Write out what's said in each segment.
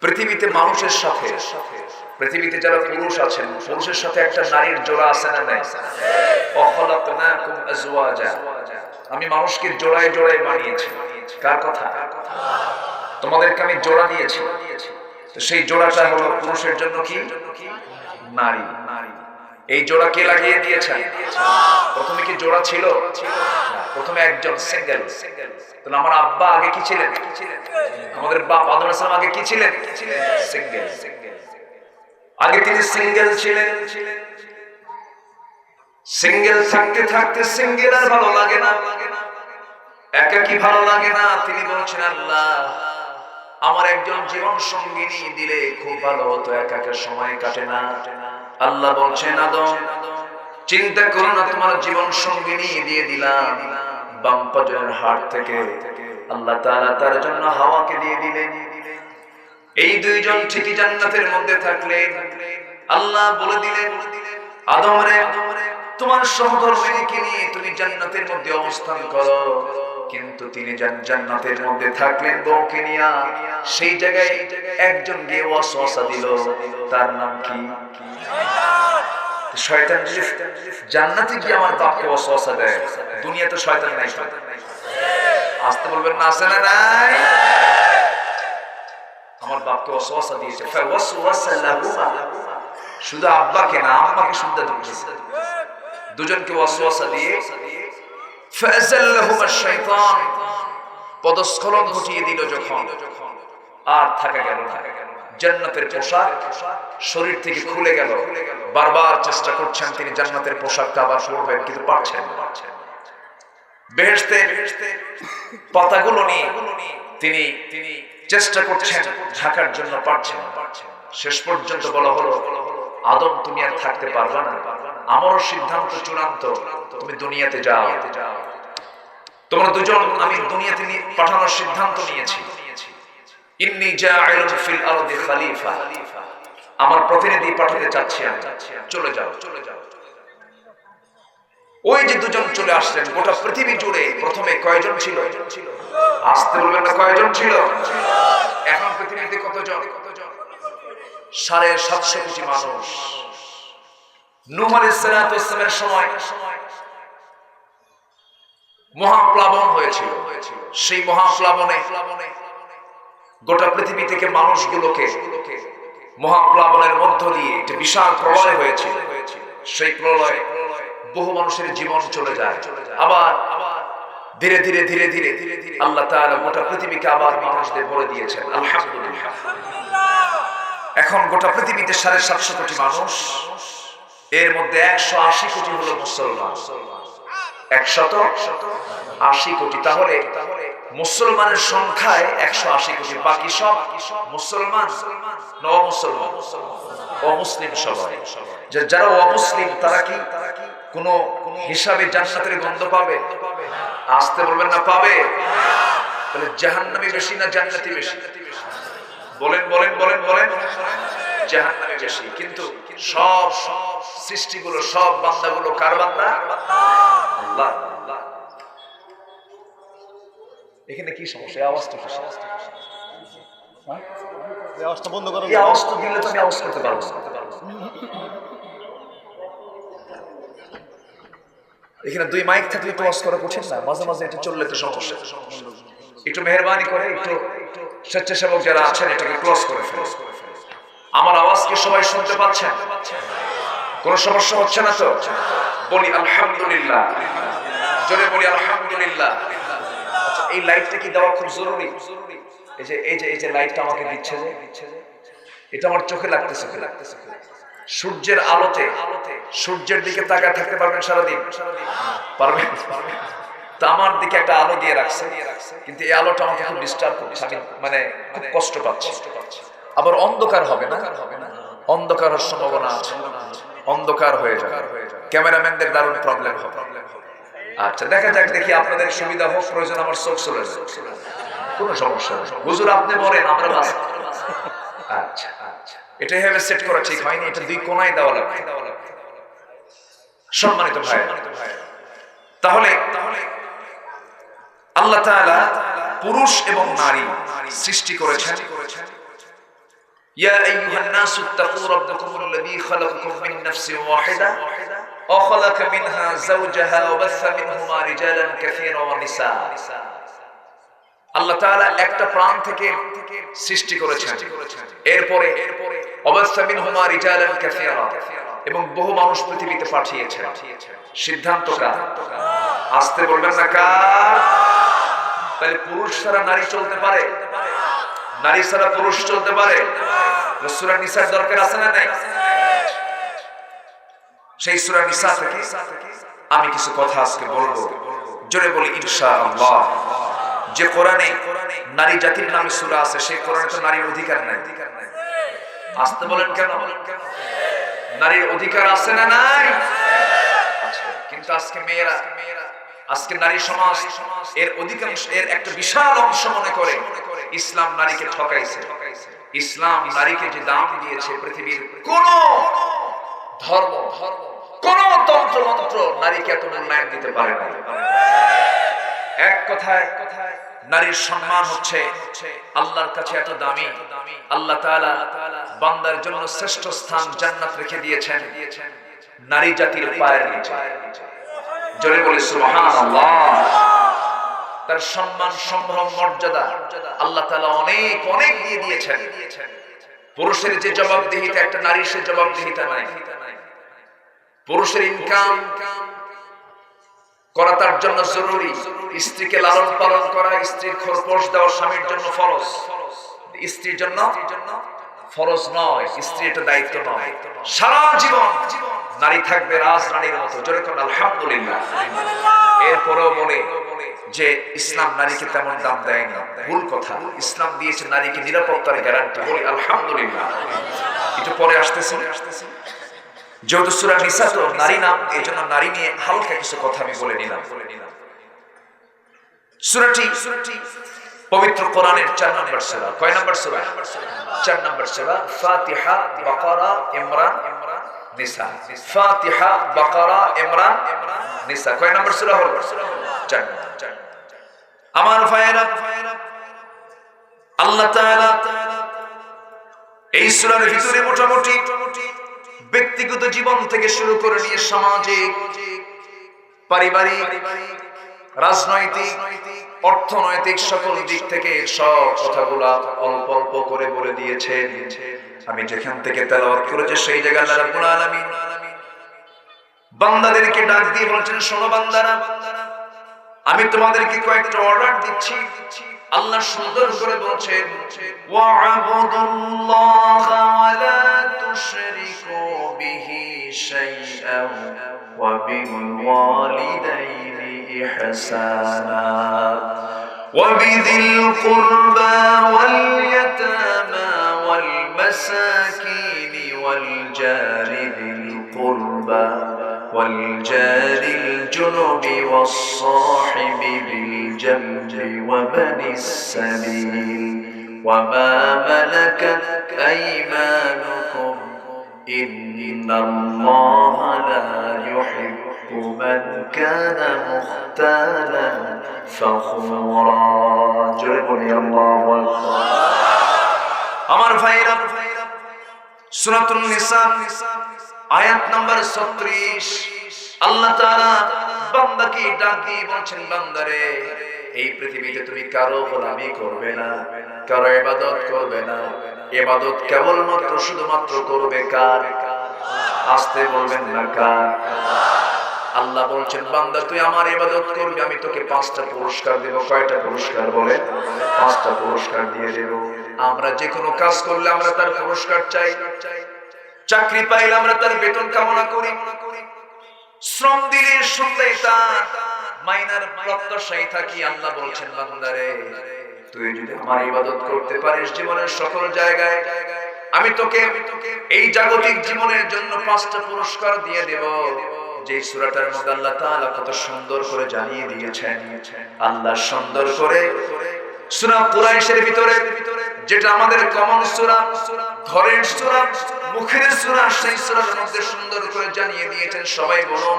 পৃথিবীতে মানুষের সাথে, পৃথিবীতে যারা পুরুষ আছেন, পুরুষের সাথে একটা নারীর জোড়া আছে না নাই? আমি মানুষকে জোড়ায় জোড়ায় বানিয়েছি। কার কথা? তোমাদেরকে আমি জোড়া দিয়েছি। সেই জোড়াটা হলো পুরুষের জন্য কি? নারী। এই জোড়া কে লাগিয়ে দিয়েছেন? প্রথমে কি জোড়া ছিল? প্রথমে একজন সিঙ্গেল তাহলে আমার আব্বা আগে কি ছিলেন? আমাদের বাপ আদম আসলাম আগে কি ছিলেন? সিঙ্গেল আগে তিনি সিঙ্গেল ছিলেন। সিঙ্গেল থাকতে থাকতে সিঙ্গেল আর ভালো লাগে না। একা কি ভালো লাগে না। তিনি বলছেন, আল্লাহ, আমার একজন জীবন সঙ্গিনী দিলে খুব ভালো হতো। একা একা সময় কাটে না কাটে না। আল্লাহ বলছেন, আদম, চিন্তা করো না, তোমার জীবন সঙ্গিনী দিয়ে দিলাম। বাম পাজরের হাট থেকে আল্লাহ তাআলা তার জন্য হাওয়াকে দিয়ে দিলেন। এই দুইজন ঠিকই জান্নাতের মধ্যে থাকলে আল্লাহ বলে দিলেন, আদম রে, তোমার সহধর্মিনীকে নিয়ে তুমি জান্নাতের মধ্যে অবস্থান করো। কিন্তু তিনি জান- জান্নাতের মধ্যে থাকলেন বউকে নিয়া। সেই জায়গায় একজন গিয়ে ওয়াসওয়াসা দিল, তার নাম কি? শয়তান জান্নাতে আমার বাপকে ওয়াসওয়াসা দেয়। দুনিয়াতে শয়তান নাই। আসতে বলবেন না না নাই? আমার বাপকে ওয়াসওয়াসা দিয়েছে। শুধু আব্বাকে না, আম্মাকে দুজনকে ওয়াসওয়াসা দিয়ে পদস্খলন ঘটিয়ে দিল যখন। আর থাকা গেল জান্নাতের পোশাক শরীর থেকে খুলে গেল। বারবার চেষ্টা করছেন তিনি জান্নাতের পোশাকটা আবার কিন্তু পারছেন পাতাগুলো নিয়ে তিনি তিনি চেষ্টা করছেন ঢাকার জন্য পারছেন। শেষ পর্যন্ত বলা হলো, আদম তুমি আর থাকতে পারবে না। আমারও সিদ্ধান্ত চূড়ান্ত। তুমি দুনিয়াতে যাও। তোমরা দুজন আমি দুনিয়াতে নিয়ে পাঠানোর সিদ্ধান্ত নিয়েছি। আমার প্রতিনিধি পাঠাতে চাচ্ছি চলে যাও চলে যাও। ওই যে দুজন চলে আসলেন, গোটা পৃথিবী জুড়ে প্রথমে কয়জন ছিল? আসতে বলবেন না কয়জন ছিল? এখন পৃথিবীতে কতজন? সাড়ে সাতশো কোটি মানুষ। নুহ আলাইহিসসালামের সময় মহাপ্লাবন হয়েছিল। সেই মহাপ্লাবনে গোটা পৃথিবী থেকে মানুষগুলোকে মহাপ্লাবনের মধ্য দিয়ে একটি বিশাল প্রলয় হয়েছিল। সেই বহু মানুষের জীবন চলে যায়। আবার ধীরে ধীরে ধীরে ধীরে আল্লাহ তাআলা গোটা পৃথিবীকে আবার মানুষদের ভরে দিয়েছেন। আলহামদুলিল্লাহ। এখন গোটা পৃথিবীতে সাড়ে সাতশো কোটি মানুষ এর মধ্যে একশো আশি কোটি হলো মুসলমান। একশত? আশি কোটি। তাহলে মুসলমানের সংখ্যায় একশো আশি কোটি। বাকি সব মুসলমান? মুসলমান অমুসলিম সবাই। যারা অমুসলিম, তারা কি কোন হিসাবে গন্ধ পাবে? আসতে বলবেন না, পাবে। তাহলে জাহান্নামি বেশি না জান্নাতি বেশি? বলেন বলেন বলেন বলেন। জাহান্নামে বেশি। কিন্তু সব সব সৃষ্টিগুলো সব বান্দাগুলো কার বান্দা? আল্লাহ। এখানে কি সমস্যা? আওয়াজটা কিসের? আওয়াজটা বন্ধ করো। এই দিলে তো আমি আওয়াজ করতে পারব এখানে দুই মাইক থাকলে তো করা কঠিন না? মাঝে মাঝে এটা চললে তো সমস্যা। একটু মেহরবানি করে একটু স্বেচ্ছাসেবক যারা আছেন এটাকে ক্লোজ করে ফেলুন আমার আওয়াজ কি সবাই শুনতে পাচ্ছেন? কোন সমস্যা হচ্ছে না তো? বলি আলহামদুলিল্লাহ। জোরে বলি আলহামদুলিল্লাহ। আচ্ছা এই লাইটটা কি দেওয়া খুব জরুরি? এই যে এই যে এই যে লাইটটা আমাকে দিচ্ছে যে, এটা আমার চোখে লাগতেছে লাগতেছে সূর্যের আলোতে, সূর্যের দিকে তাকায় থাকতে পারবেন সারাদিন? পারবেন? আমার দিকে একটা আলো দিয়ে রাখছে। কিন্তু এই আলোটা আমাকে খুব ডিস্টার্ব করছে। মানে খুব কষ্ট পাচ্ছি। আবার অন্ধকার হবে না? অন্ধকার হওয়ার সম্ভাবনা আছে। অন্ধকার হয়ে যাবে। ক্যামেরাম্যানদের দারুণ প্রবলেম হবে। আচ্ছা দেখা যাক, দেখি আপনাদের সুবিধা হোক, প্রয়োজন আমার চোখ চলে যাবে। কোনো সমস্যা নেই। হুজুর, আপনি মরেন, আমরা বাঁচি আচ্ছা আচ্ছা। এটা এভাবে সেট করা ঠিক হয়নি, এটা দুই কোনায় দেওয়া লাগবে। সম্মানিত ভাই তাহলে তাহলে আল্লাহ তাআলা পুরুষ এবং নারী সৃষ্টি করেছেন। يا أيها الناس اتقوا ربكم الذي خلقكم من نفس واحدة وخلق منها زوجها وبث منهما رجالا كثيرا ونساء আল্লাহ তাআলা একটা প্রাণ থেকে সৃষ্টি করেছেন এরপরে অবস্থা মিনহুমা রিজালান কাসীরা এবং বহু মানুষ পৃথিবীতে পাঠিয়েছেন সিদ্ধান্ত কার আসতে বলবেন না কার তাহলে পুরুষ ছাড়া নারী চলতে পারে নারী ছাড়া পুরুষ চলতে পারে? সূরা নিসার দরকার আছে না নাই? সেই সূরা নিসা থেকে আমি কিছু কথা আজকে বলব। জোরে বলি যে কোরআনে নারী জাতির নামে সূরা আছে সেই কোরআনে তো নারীর অধিকার নাই। আসতে বলেন কেন? নারীর অধিকার আছে না নাই? কিন্তু আজকে মেয়েরা, আজকে নারী সমাজ এর অধিকাংশ, এর একটা বিশাল অংশ মনে করে ইসলাম নারীকে ঠকাইছে। ইসলাম নারীকে যে দাম দিয়েছে পৃথিবীর কোন ধর্ম, কোন তন্ত্র মন্ত্র নারীকে এত মূল্যায়ন দিতে পারে না এক কথায়, নারীর সম্মান হচ্ছে আল্লাহর কাছে এত দামি। আল্লাহ তাআলা বান্দার জন্য শ্রেষ্ঠ স্থান জান্নাত রেখে দিয়েছেন। নারী জাতির পায়ের নিচে। জোরে বলে, সুবহানাল্লাহ। তার সম্মান সম্ভ্রম মর্যাদা আল্লাহ তালা অনেক অনেক দিয়ে দিয়েছেন। পুরুষের যে জবাবদিহিতা একটা নারীর সে জবাবদিহিতা নাই। পুরুষের ইনকাম করা তার জন্য জরুরি। স্ত্রীকে লালন পালন করা স্ত্রীর খরপোশ দেওয়া স্বামীর জন্য ফরজ। স্ত্রীর জন্য ফরজ নয় স্ত্রী এটা দায়িত্ব নয়। সারা জীবন নারী থাকবে রাজ রানীর মতো। জোরে আলহামদুলিল্লাহ। এরপরেও বলে যে ইসলাম নারীকে তেমন দাম দেয় না। ভুল কথা। ইসলাম দিয়েছে নারীকে নিরাপত্তার গ্যারান্টি বলি, আলহামদুলিল্লাহ। একটু পরে আসতেছি। যেহেতু সুরা নিসা তো নারী নাম এই জন্য নারী নিয়ে হালকা কিছু কথা আমি বলে নিলাম। সুরাটি পবিত্র কোরআনের চার নম্বর সুরা। কয় নম্বর সুরা? চার নম্বর ফাতিহা, বাকারা, ইমরান, নিসা। ফাতিহা, বাকারা, ইমরান, নিসা। কয় নম্বর সুরা হলো? চার আমার ভাইয়েরা, আল্লাহ এই সূরার ভিতরে মোটামুটি ব্যক্তিগত জীবন থেকে শুরু করে নিয়ে সামাজিক পারিবারিক, রাজনৈতিক, অর্থনৈতিক সকল দিক থেকে সব কথাগুলা অল্প অল্প করে বলে দিয়েছে। আমি যেখান থেকে তেলাওয়াত করেছি সেই জায়গায় বান্দাদেরকে ডাক দিয়ে বলছেন, শোনো বান্দারা আমি তোমাদেরকে কয়েকটা অর্ডার দিচ্ছি। আল্লাহ সুন্দর করে বলছেন ওয়াবুদুল্লাহা ওয়ালা তুশরিকু বিহি শাইআ ওয়া বিল ওয়ালিদাইনি ইহসানা الجنب والصاحب بالجنب وبن السبيل وما ملكت أيمانكم إن الله لا يحب من كان مختالا فخورا جربني الله أكبر আমার ভাইরা সূরাতুন নিসা আয়াত নাম্বার 36 আল্লাহ তাআলা বান্দাকে বলছেন, বান্দারে, এই পৃথিবীতে তুমি কারও গোলামি করবে না, কারও ইবাদত করবে না। ইবাদত কেবলমাত্র শুধুমাত্র করবে কার? আসতে বলবেন না, কার? আল্লাহ বলছেন, বান্দা, তুই আমার ইবাদত করবি, আমি তোকে পাঁচটা পুরস্কার দেব। কয়টা পুরস্কার বলে পাঁচটা পুরস্কার দিয়ে দেব। আমরা যে কোনো কাজ করলে আমরা তার পুরস্কার চাই। চাকরি পাইলে আমরা তার বেতন কামনা করি। শ্রম দিলে সন্ধ্যায় তার মাইনার প্রত্যাশায় থাকি, আল্লাহ বলছেন, বান্দারে, তুই যদি আমার ইবাদত করতে পারিস জীবনের সকল জায়গায়, আমি তোকে এই জাগতিক জীবনের জন্য পাঁচটা পুরস্কার দিয়ে দেব। যে সূরাটার মধ্যে আল্লাহ তাআলা কত সুন্দর করে জানিয়ে দিয়েছেন। আল্লাহ সুন্দর করে সূরা কুরাইশের ভিতরে, যেটা আমাদের কমন সূরা, ঘরের সূরা মুখের সূরা সেই সূরার মধ্যে সুন্দর করে জানিয়ে দিয়েছেন সবাই বলো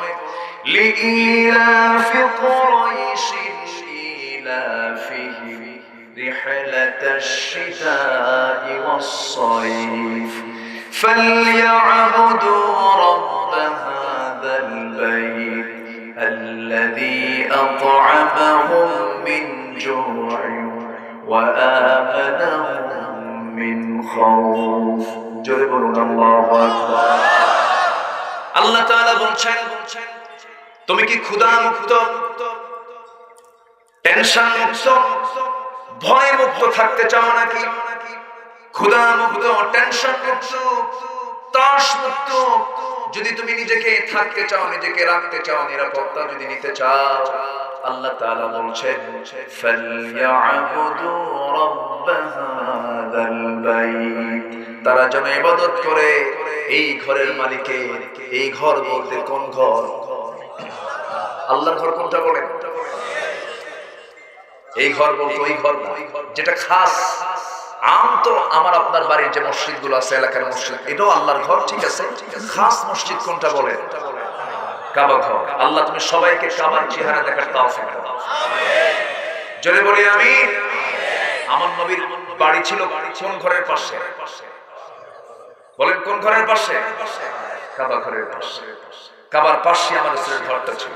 লিইলাফি কুরাইশ ইলাফিহিম رحلة الشتاء والصيف فليعبدوا رب هذا البيت الذي أطعمهم من جوع وآمنهم من خوف বলুন আল্লাহ বলছেন, তুমি কি মুক্ত টেনশন মুক্ত ভয় মুক্ত থাকতে চাও নাকি? মুক্ত টেনশন মুক্ত মুক্ত যদি তুমি নিজেকে থাকতে চাও, নিজেকে রাখতে চাও, নিরাপত্তা যদি নিতে চাও। আল্লাহ তাআলা বলছেন তারা যেন ইবাদত করে এই ঘরের মালিকের এই ঘর বলতে কোন ঘর? আল্লাহর ঘর কোনটা বলেন? এই ঘর বলতে ওই ঘর যেটা খাস। আম তো আমার আপনার বাড়ির যে মসজিদগুলো আছে, এলাকার মসজিদ, এটাও আল্লাহর ঘর, ঠিক আছে? খাস মসজিদ কোনটা বলে কাবা ঘর। আল্লাহ তুমি সবাইকে কাবার চেহারা দেখার দাও। জোরে বলি আমি আমার নবীর বাড়ি ছিল কোন ঘরের পাশে? বলেন, কোন ঘরের পাশে? কাবা ঘরের পাশে। কাবার পাশে আমার রসুলের ঘরটা ছিল।